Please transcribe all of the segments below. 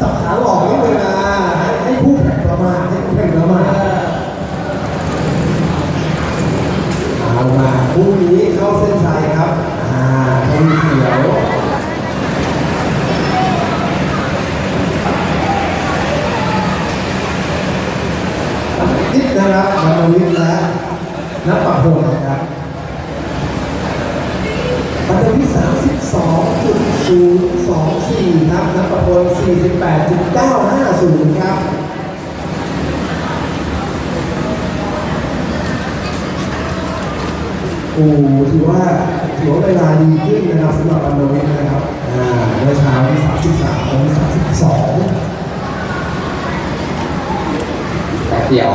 สับขาหลอกนิดนึงนะให้ให้ผู้แข่งประมาทให้ผู้แข่งประมาทเอามาคู่นี้เข้าเส้นชัยครับ อ่าคนเขียว นิดนะครับมานวิทย์และนักประพลนะครับปัตตานี32.024 ครับนักประพล48.950 ครับ โอ้ถือว่าถือว่าเวลาดีขึ้นนะครับสำหรับปั นโนวิทย์นะครับอ่าเมื่อเช้าที่33ตอนนี้32แป๊บเดียว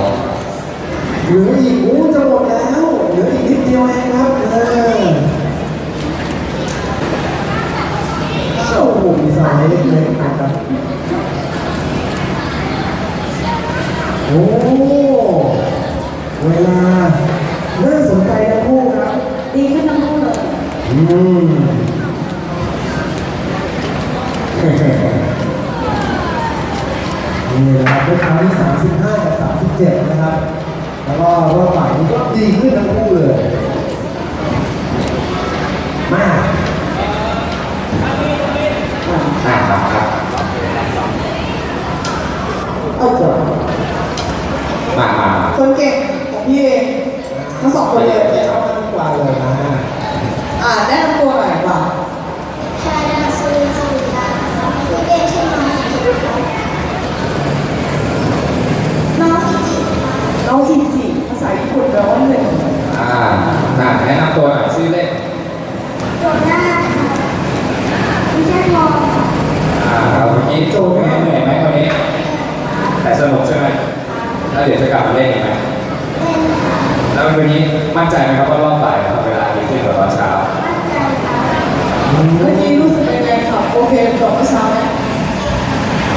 เหลืออีกโอ้จะหมดแล้วเหลืออีกนิดเดียวเองครับเออโอ้โหมีสไลด์เล็กๆนะครับโอ้เวลาน่าสนใจทั้งคู่ครับ ดีขึ้นทั้งคู่เลย อืม นี่นะครับเมื่อเช้าที่35 กับ 37 นะครับ แล้วก็รอบบ่ายนี้ก็ดีขึ้นทั้งคู่เลย มาก อ่าครับครับ เอาจบ มามามา คนเก่งของพี่เองทั้งสองคนเลย เข้ามาทุกวันเลยนะ อ่าแนะนำตัวหน่อยดีกว่า ชาดาสุริสุริยาชื่อเล่นชื่อน้องกิตค่ะน้องกิติค่ะ น้องอิจิภาษาญี่ปุ่นแปลว่าหนึ่ง อ่าอ่าแนะนำตัวหน่อยชื่อเล่น โดน่าค่ะไม่ใช่มองค่ะ อ่าเราเมื่อกี้โจเป็นไงเหนื่อยไหมวันนี้ แต่สนุกใช่ไหมแล้วเดี๋ยวจะกลับมาเล่นอีกไหม เล่นค่ะ แล้ ววันนี้มั่นใจไหมครับว่ารอบบ่ายนะครับเวลาดีขึ้นกว่าตอนเช้ามั่นใจค่ะเมื่อกี้รู้สึกยังไงครับโอเคจบเมื่อเช้าไหม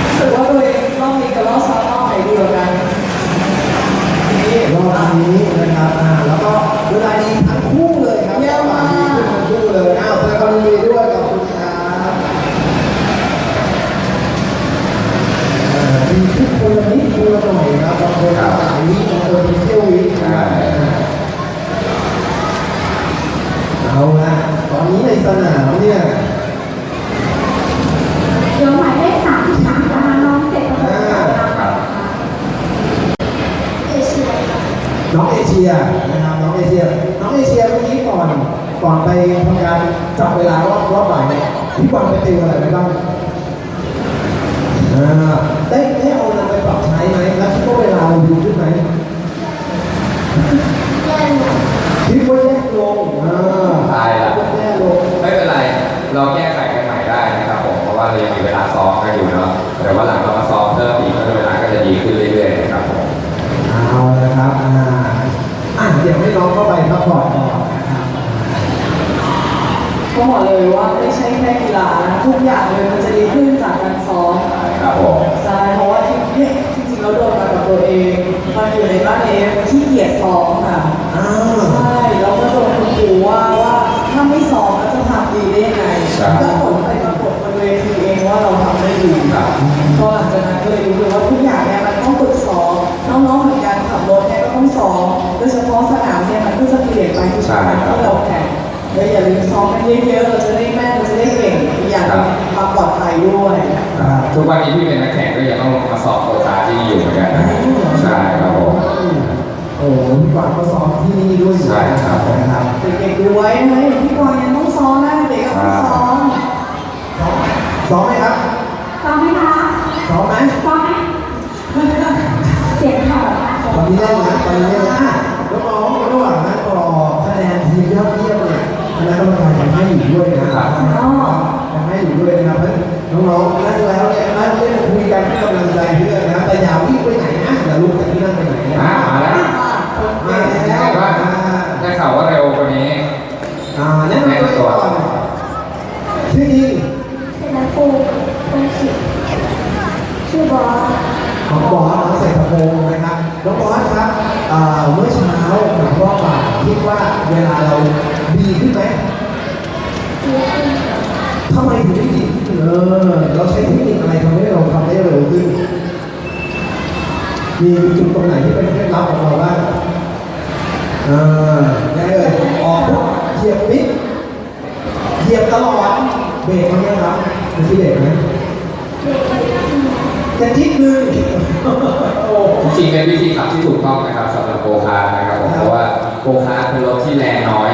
รู้สึกว่าตัวเองรอบนี้กับรอบเช้ารอบไหนดีกว่ากันนี่รอบนี้นะครับอ่าแล้วก็เวลาดีทั้งคู่เลยครับเยี่ยมมากดีขึ้นทั้งคู่เลยอ้าวแสดงความยินดีด้วยขอบคุณครับอ่าดีขึ้นคนละนิดคนละหน่อยครับบางคนหลายวิบางคนเป็นเที่ยววิใช่ เอาละตอนนี้ในสนามเนี่ยเดี๋ยวหมายเลขสามที่สามนะคะน้องเสร็จแล้วค่ะครับเอเชียค่ะน้องเอเชียนะครับน้องเอเชีย น้องเอเชียเมื่อกี้ก่อนก่อนไปทำการจับเวลารอบรอบบ่ายเนี่ยพี่บอลไปติวอะไรไปบ้างอ่าได้ได้เอานำไปปรับใช้ไหมแล้วคิดว่าเวลาเราดีขึ้นไหมแย่หนูคิดว่าแย่ลงอ่า ตายละคิดว่าแย่ลงไม่เป็นไร เราแก้ไขกันใหม่ได้นะครับผม เพราะว่าเรายังมีเวลาซ้อมกันอยู่เนาะแต่ว่าหลังเรามาซ้อมเพิ่มอีกก็เวลาก็จะดีขึ้นเรื่อยๆนะครับผมเอาละครับอ่าอะเดี๋ยวให้น้องเข้าไปพักผ่อนก่อนนะครับก็บอกเลยว่าไม่ใช่แค่กีฬานะทุกอย่างเลยมันจะดีขึ้นจากการซ้อมครับผมใช่เพราะว่าที่เนี่ยจริงๆเราโดนมากับตัวเองตอนอยู่ในบ้านเองขี้เกียจซ้อมค่ะอ้าวใช่แล้วก็โดนคุณครูว่าว่าถ้าไม่ซ้อมแล้วจะทำดีได้ยังไง ใช่ก็ผลไปปรากฏบนเวทีเองว่าเราทำได้ดีครับก็หลังจากนั้นก็เลยรู้เลยว่าทุกอย่างเนี่ยมันต้องฝึกซ้อมน้องๆเหมือนกันขับรถเนี่ยก็ต้องซ้อมโดยเฉพาะสนามเนี่ยมันก็จะเปลี่ยนไปทุกครั้งที่เราแข่งแล้วอย่าลืมซ้อมกันเยอะๆเราจะได้แม่นเราจะได้เก่งอีกอย่างหนึ่งความปลอดภัยด้วยอ่าทุกวันนี้พี่เป็นนักแข่งก็ยังต้องมาสอบโควตาที่นี่อยู่เหมือนกันนะใช่ครับผมโอ้โหพี่กวางก็ซ้อมที่นี่ด้วยอยู่ใช่ครับนะครับเด็กๆดูไว้นะอย่างที่กวางยังต้องซ้อมนะเด็กก็ต้องซ้อม ซ้อมไหมครับซ้อมไหมคะซ้อมไหมซ้อมไหมเสียงแผ่วค่ะตอนนี้เล่นนะตอนนี้เล่นนะอะน้องๆระหว่างนั้นรอคะแนนทีมยอดเยี่ยมเนี่ยคณะกรรมการยังให้อยู่ด้วยนะครับยังให้อยู่ด้วยนะครับเพราะฉะนั้นน้องๆนั่งแล้วเนี่ยนั่งเล่นคุยกันให้กำลังใจเพื่อนนะแต่อย่าวิ่งไปไหนนะอย่าลุกจากที่นั่งไปไหนนะอ่ามาแล้วมาแล้วว่าได้ข่าวว่าเร็วกว่านี้อ่าแนะนำตัวก่อนชื่อจริง เสร็จแล้วปูปูสิชื่อบอสของบอสน้องเศรษฐพงศ์นะครับน้องบอสครับเอ่อเมื่อเช้ากับรอบบ่ายคิดว่าเวลาเราดีขึ้นไหมดีขึ้นทำไมถึงได้ดีขึ้นเออเราใช้เทคนิคอะไรทำให้เราทำได้มีจุดตรงไหนที่เป็นเคล็ดลับของเราบ้างอ่าได้เลยออกเหยียบนิดเหยียบตลอดเบรกมั้ยครับ มีที่เบรกไหมกระจิ๊บนึงโอ้จริงๆเป็นวิธีขับที่ถูกต้องนะครับสำหรับโกคาร์ทนะครับผมเพราะว่าโกคาร์ทเป็นรถที่แรงน้อย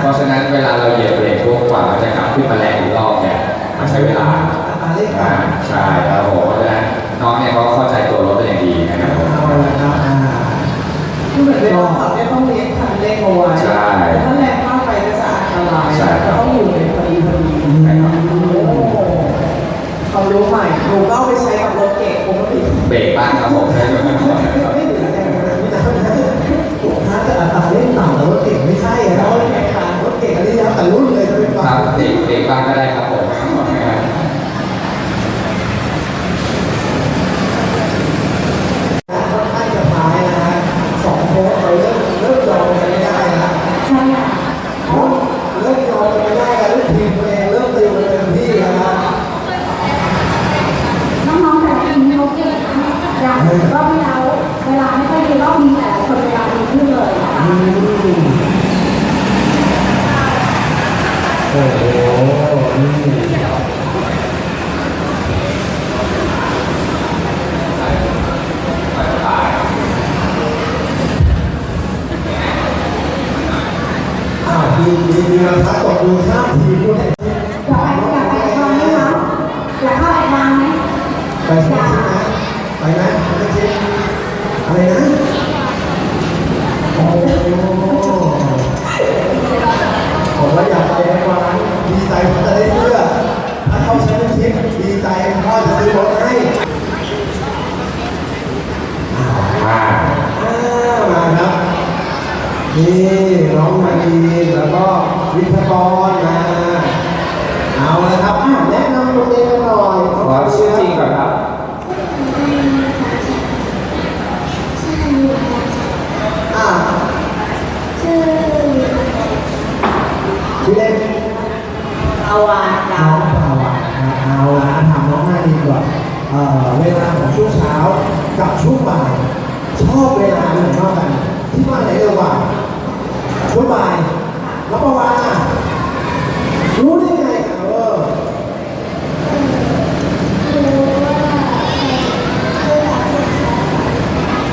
เพราะฉะนั้นเวลาเราเหยียบเบรกพวกกว่ามันจะขับขึ้นมาแรงอีกรอบเนี่ยมันใช้เวลาอัตราเร่งอ่าต่ำใช่ครับผมเพราะฉะนั้นน้องเนี่ยเขาเข้าใจตัวรถเป็นอย่างดีนะครับผมเอาละครับอ่าคือเหมือนเวลาขับเนี่ยต้องเลี้ยงคันเร่งเอาไว้ใช่ นี่น้องมาดีแล้วก็วิทยากรมาเอาเละครับอะแนะนำตัวเองกันหน่อยขอชื่อจริงก่อนครับอะชื่อชื่อเล่นเอาวานดาน้อวงปาวานะเอาละถามน้องหน้าดีกว่าเอ่อเวลาของช่วงเช้ากับช่วงบ่ายชอบเวลาไหนมากกันที่ว่าไหนเร็วกว่าช่วงบ่ายแล้วปาวาอะรู้ได้ไงเออ รู้ว่าคือแบบ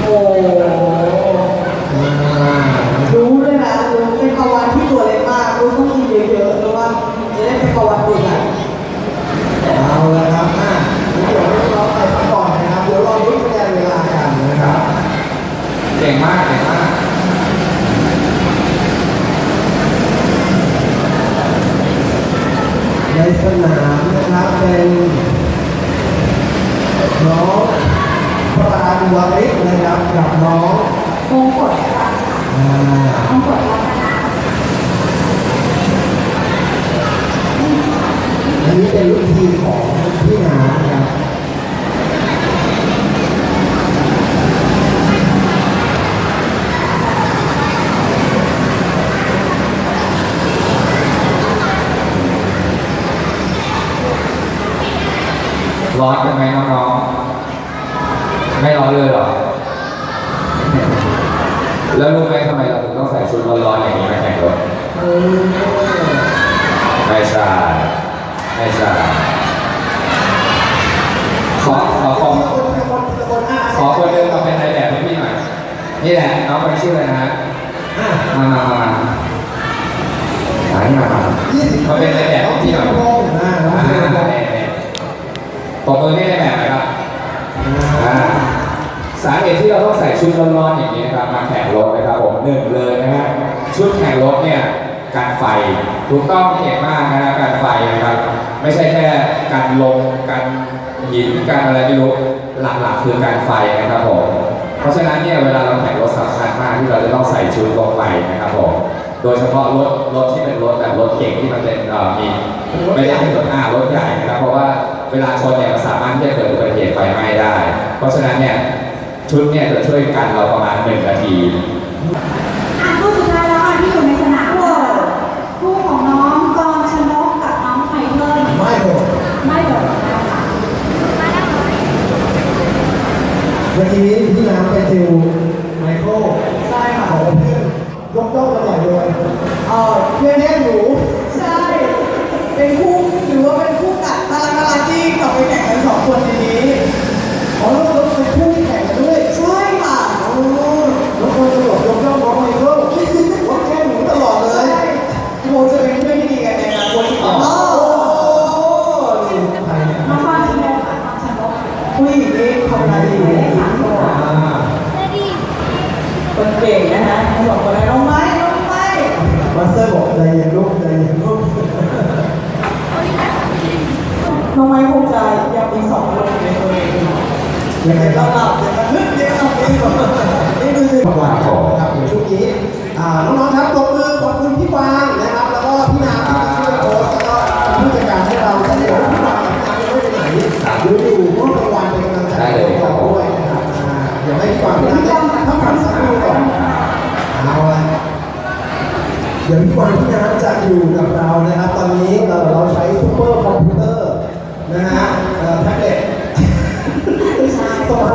โอ้รู้ด้วยนะรู้เป็นภาวะที่ตัวเล็กมากรู้ต้องกินเยอะๆเพราะว่าจะได้เป็นภาวะตัวใหญ่ เอาละครับอะเดี๋ยวเราไปพักก่อนนะครับ เดี๋ยวเราลุ้นคะแนนเวลากันนะครับ เก่งมากเก่งมาก ในสนามนะครับเป็นน้องปราณวริศนะครับกับน้อง มงกฎรัตน์ค่ะ อ่าม งกฎรัตนา อั นนี้เป็นรุ่นทีมของพี่น้ำนะครับ ร้อนกันไหมน้องๆ ไม่ร้อนเลยเหรอ แล้วรู้ไหมทำไมเราถึงต้องใส่ชุดร้อนๆอย่างนี้มาแข่งรถ เออ ไม่ใช่ ไม่ใช่ ขอขอขอ คนคนคนคนอะ ขอคนเดินมาเป็นนายแบบให้พี่หน่อย นี่แหละน้องคนชื่ออะไรนะฮะ อะ มามามามา มานี่มายี่สิบเขาเป็นนายแบบให้พี่หน่อยชั่วโมงอ่าน้องอ่าเพื่อนบอกเนี่ยเนี่ยปรบมือให้นแบบหน่อยครับสาเหตุที่เราต้องใส่ชุดร้อนๆอย่างนี้นะครับมาแข่งรถนะครับผมหนึ่งเลยนะฮะชุดแข่งรถเนี่ยการไฟถูกต้องเก่งมากนะการไฟนะครับ ไม่ใช่แค่การลงการหินการอะไรไม่รู้หลักๆคือการไฟนะครับผมเพราะฉะนั้นเนี่ยเวลาเราแข่งรถสำคัญมากที่เราจะต้องใส่ชุดลงไปนะครับผม โดยเฉพาะรถรถที่เป็นรถแบบรถเก่งที่มันเป็นเอ่อมีไม่ได้เป็นรถหน้ารถใหญ่นะครับ เพราะว่าเวลาชนเนี่ยมันสามารถที่จะเกิดอุบัติเหตุไฟไหม้ได้ เพราะฉะนั้นเนี่ยชุดเนี่ยจะช่วยกันเราประมาณหนึ่งนาที เก่งนะฮะเขาบอกคนอะไรน้องไม้น้องไม้มาสเตอร์บอกใจเย็นลูกใจเย็นลูกน้องไม้คงจะยังมีสองคนในตัวเองยังไงเดี๋ยวคเรารับหลับเดี๋ยวมันฮึดเดี๋ยวเราเดี๋ยวนี่ดูสิประวัติของนะครับเดี๋ยวช่วงนี้อ่าน้องๆครับตบมือขอบคุณพี่วางนะครับ แล้วก็พี่นาที่มาช่วยโค้ชแล้วก็ผู้จัดการให้เราได้เดี๋ยวพี่วางกับพี่นาไม่ไปไหนเดี๋ยวอยู่มอบรางวัลเป็นกำลังใจให้เราด้วยนะครับอ่าเดี๋ยวให้พี่วางพี่นา ได้พักผ่อนสักครู่ก่อนเอาละเดี๋ยวพี่วางพี่นาจะอยู่กับเรานะครับ ตอนนี้เอ่อเราใช้ซูเปอร์คอมพิวเตอร์นะฮะเอ่อแท็บเล็ตสมาร์ทโฟน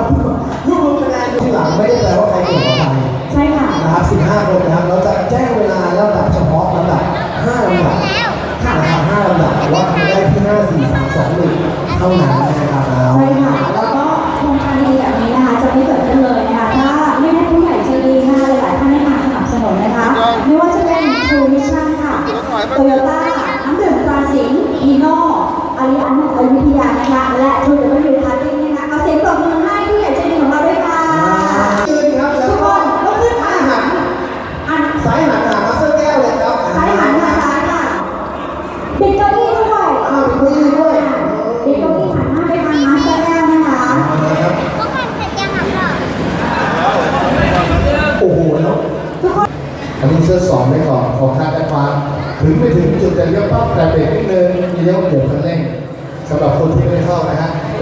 รวบรวมคะแนนทีหลังไม่ได้แปลว่าใครเก่งกว่าใครใช่ค่ะนะครับ15คนนะครับเราจะแจ้งเวลาลำดับเฉพาะลำดับ5ลำดับนะครับ5ลำดับว่าใครได้ที่5 4 3 2 1เท่านั้น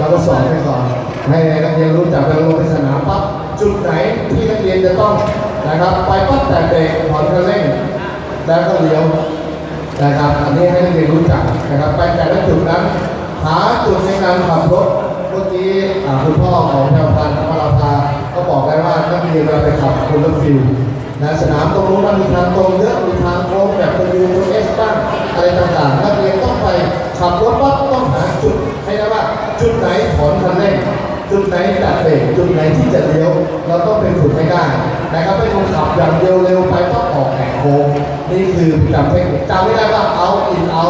เราก็สอนไปก่อน ให้นักเรียนรู้จักเวลาลงไปสนามปั๊บจุดไหนที่นักเรียนจะต้องนะครับไปปั๊บแต่เบรกถอนคันเร่ง แล้วก็เลี้ยวนะครับ อันนี้ให้นักเรียนรู้จักนะครับไปแต่ละจุดนั้น หาจุดในการขับรถเมื่อกี้คุณพ่อของแพรพันธ์นภราภาก็บอกได้ว่านักเรียนเวลาไปขับคุณรถฟิลนะสนามตรงนู้นมันมีทางตรงเยอะมีทางโค้งแบบตัวยูตัวเอสบ้างอะไรต่างๆนักเรียนต้องไปขับรถปั๊บต้องหาจุด ให้ได้ว่าจุดไหนถอนคันเร่งจุดไหนดัดเบรกจุดไหนที่จะเลี้ยวเราต้องไปฝึกให้ได้นะครับไม่ต้องขับอย่างเร็วๆไปต้องออกแหกโค้งนี่คือจำเทคนิคจำไม่ได้ว่าเอาอินเอา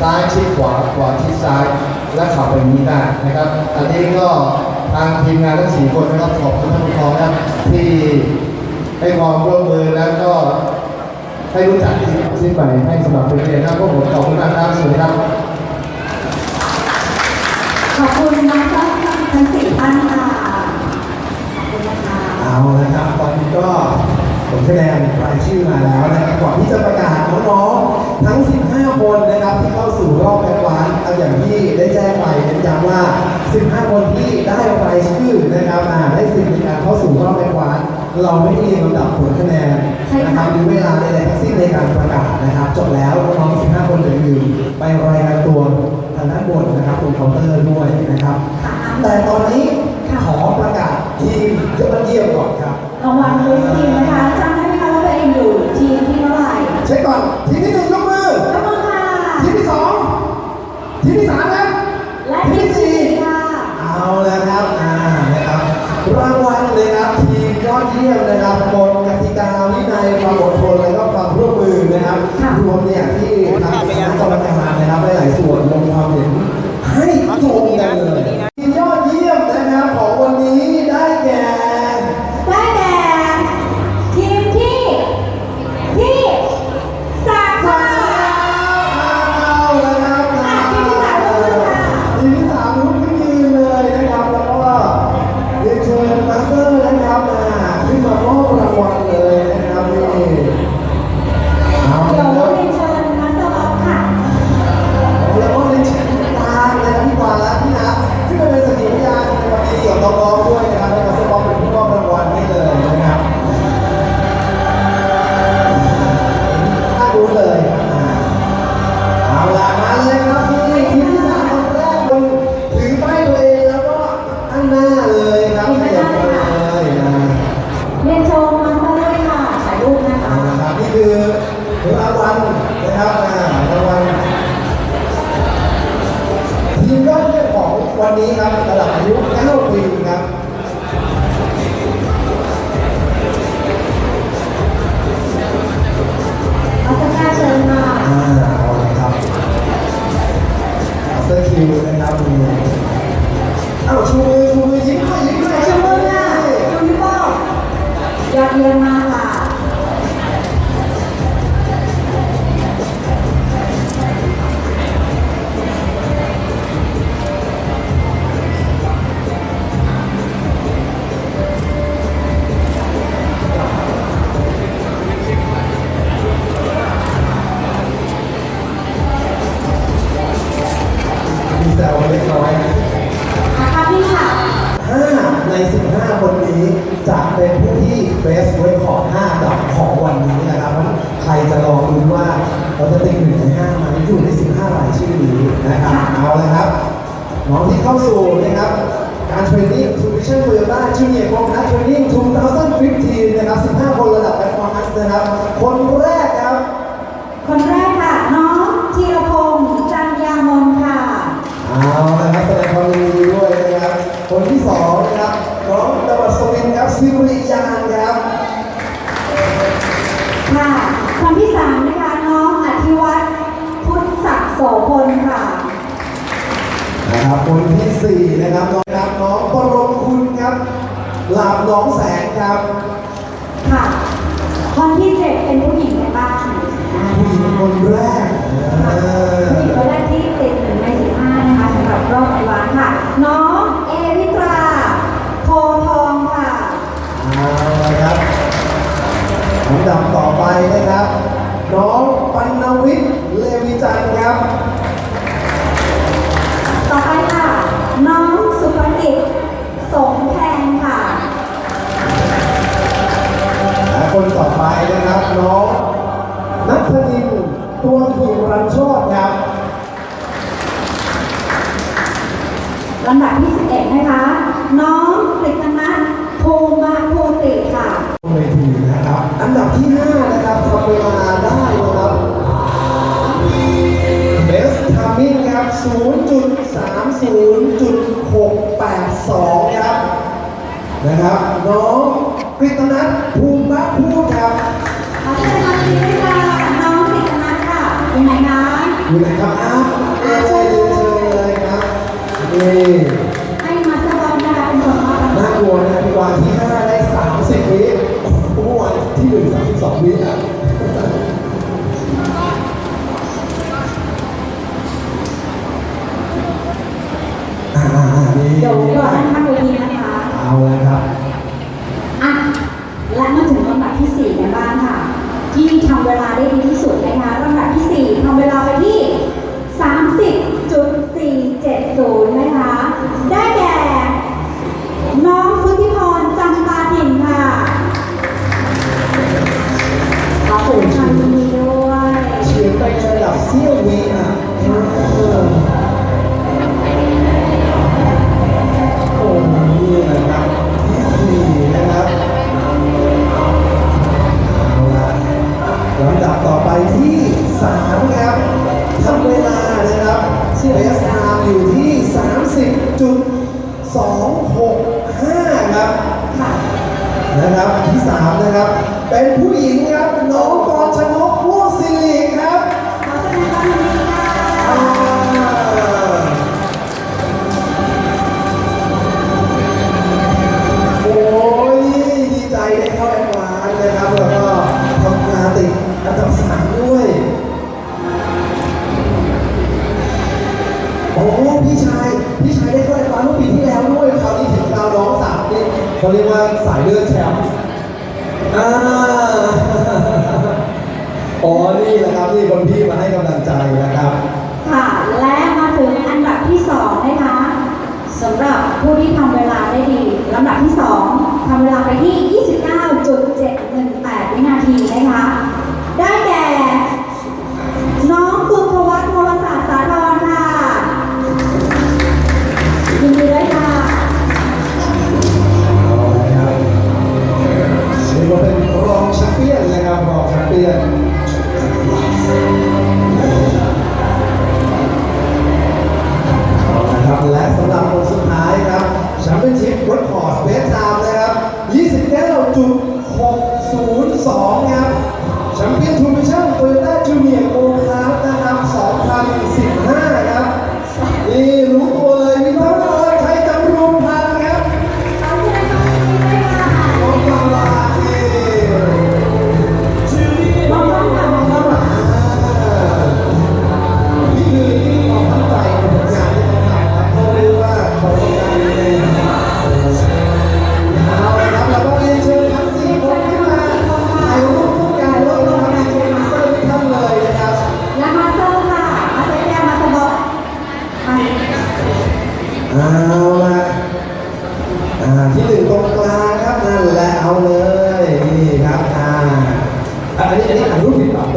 ซ้ายชิดขวาขวาชิดซ้าย และขับไปนี้ได้นะครับ อันนี้ก็ทางทีมงานทั้งสี่คนนะครับขอบคุณท่านผู้ปกครับที่ให้ความร่วมมือแล้วก็ให้รู้จักที่ที่ใหม่ให้สมัครเป็นเรียนนะครับพวกผมขอบคุณมากครับสวัสดีครับ อบคุณน้องทั้งทั้งสี่ท่านค่ะคุณนะคะเอาละครับตอนนี้ก็ผลคะแนนรายชื่อมาแล้วนะครับก่อนที่จะประกาศน้องๆทั้ง 15 คนนะครับที่เข้าสู่รอบแอดวานเอาอย่างที่ได้แจ้งไปเน้นย้ำว่า 15 คนที่ได้รายชื่อนะครับอ่าได้สิทธิ์ในการเข้าสู่รอบแอดวานเราไม่ได้เรียงลำดับผลคะแนนนะครับหรือเวลาใดๆทั้งสิ้นในการประกาศนะครับ จบแล้วน้องๆ15 คนเหลืออยู่ไปรายงานตัวางด้านบนนะครับตรงเคาน์เตอร์ด้วยนะครับ แต่ตอนนี้ขอประกาศทีมยอดเยี่ยมก่อนครับรางวัลเบสทีมนะคะจำได้ไหมคะว่าตัวเองอยู่ทีมที่เท่าไหร่เช็คก่อนทีมที่หนึ่งยกมือยกมือค่ะ ทีมที่สองทีมที่สามครับและทีมที่สี่ค่ะเอาแล้วครับอ่านะครับรางวัลเลยครับทีมยอดเยี่ยมนะครับ นี้นะครับเอาเลยครับน้องที่เข้าสู่นะครับการเทรนนิ่งทูวิชั่นโตโยต้าจูเนียร์โปรนัทเทรนนิ่ง2015นะครับ15 คนระดับแอดวานซ์นะครับ คนแรกครับ คนแรกค่ะ น้องธีรพงษ์จันยามนค่ะเอาละครับแสดงความยินดีด้วยนะครับ คนที่สองนะครับน้องดวัสวินครับซิริยานครั นะครับคนที่สี่นะครับน้องครับน้องปรมคุณครับหลาบหน้องแสงครับค่ะ คนที่เจ็ดเป็นผู้หญิงในบ้านอ่าผู้หญิงคนแรกเออผู้หญิงคนแรกที่ติดหนึ่งในสิบห้านะคะสำหรับรอบไอวานค่ะ น้องเอริตราโพทองค่ะเอาละครับลำดับต่อไปนะครับ น้องปัณวิทย์เลวิจันทร์ครับ ต่อไปค่ะ น้องสุภกิจสงแพงค่ะ และคนต่อไปนะครับ น้องนัทนินตัวหิรันโชตครับ ลำดับที่ 11 นะคะ น้องกฤตนัทภูมาภูติค่ะ เวทีนะครับ อันดับที่ 5 นะครับ ทำเวลาได้นะครับ Best Timing ครับ 0.30.682 ครับ นะครับ น้องกฤตนัทภูมิมะพูดครับขอแสดงความยินดีด้วยค่ะน้องกฤตนัทค่ะอยู่ไหนคะอยู่ไหนครับอ้าวเชิญเลยเชิญเลยครับนี่ให้มาสกอนดาเป็นคนมอบรางวัน่าลกลัวนะพี่วันที่5ได้ 30วิเมื่อวานที่ 1 32วิอะ อ่าๆนี่ เดี๋ยวก่อนนั่งข้างเวทีนะคะ เอาแล้วครับอะและมาถึงลำดับที่4กันบ้างค่ะ ที่ทำเวลาได้ดีที่สุดนะคะลำดับที่4ทำเวลาไปที่ 65 ครับ นะครับที่สามนะครับ เป็นผู้หญิงครับ น้องกร เขาเรียกว่าสายเลือดแชมป์อ่าอ๋อนี่แหละครับที่คนพี่มาให้กำลังใจนะครับ ค่ะ และมาถึงอันดับที่2นะคะสำหรับผู้ที่ทำเวลาได้ดีลำดับที่2ทำเวลาไปที่ 29.718 วินาทีนะคะ ได้แก่ ร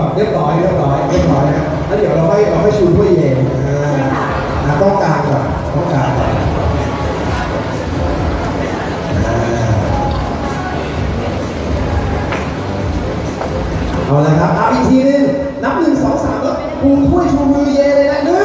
อนก่อนเรียบร้อยเรียบร้อยเรียบร้อยนะแล้วเดี๋ยวเราค่อยเราค่อยชูถ้วยเย็นอ่าต้องการก่อนต้องการก่อนเอาเลยครับเอาอีกทีหนึงนับหนึ่งสองสามแล้วปูถ้วยชูมือเย็นเลยนะหนึ่ง